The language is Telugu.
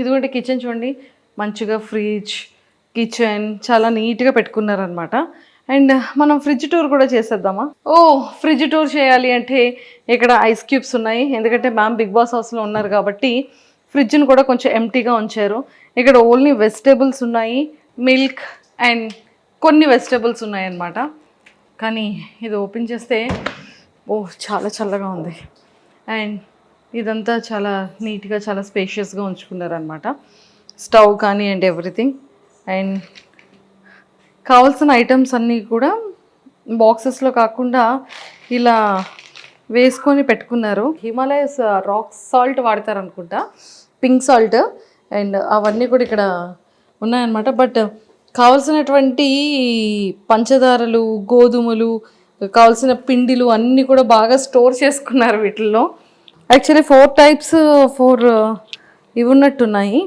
ఇదిగోండి కిచెన్ చూడండి. మంచిగా ఫ్రిడ్జ్ కిచెన్ చాలా నీట్గా పెట్టుకున్నారనమాట అండ్ మనం ఫ్రిడ్జ్ టూర్ కూడా చేసేద్దామా? ఓ ఫ్రిడ్జ్ టూర్ చేయాలి అంటే ఇక్కడ ఐస్ క్యూబ్స్ ఉన్నాయి. ఎందుకంటే మ్యామ్ బిగ్ బాస్ హౌస్లో ఉన్నారు కాబట్టి ఫ్రిడ్జ్ని కూడా కొంచెం ఎంటీగా ఉంచారు. ఇక్కడ ఓన్లీ వెజిటేబుల్స్ ఉన్నాయి మిల్క్ అండ్ కొన్ని వెజిటేబుల్స్ ఉన్నాయన్నమాట. కానీ ఇది ఓపెన్ చేస్తే ఓ చాలా చల్లగా ఉంది. అండ్ ఇదంతా చాలా నీట్గా చాలా స్పేషియస్గా ఉంచుకున్నారనమాట స్టవ్ కానీ అండ్ ఎవ్రీథింగ్ అండ్ కావాల్సిన ఐటమ్స్ అన్నీ కూడా బాక్సెస్లో కాకుండా ఇలా వేసుకొని పెట్టుకున్నారు. హిమాలయస్ రాక్ సాల్ట్ వాడతారు అనుకుంటా పింక్ సాల్ట్ అండ్ అవన్నీ కూడా ఇక్కడ ఉన్నాయన్నమాట. బట్ కావలసినటువంటి పంచదారలు గోధుమలు కావాల్సిన పిండిలు అన్నీ కూడా బాగా స్టోర్ చేసుకున్నారు వీటిల్లో. యాక్చువల్లీ ఫోర్ టైప్స్ ఫోర్ ఇవి ఉన్నట్టున్నాయి.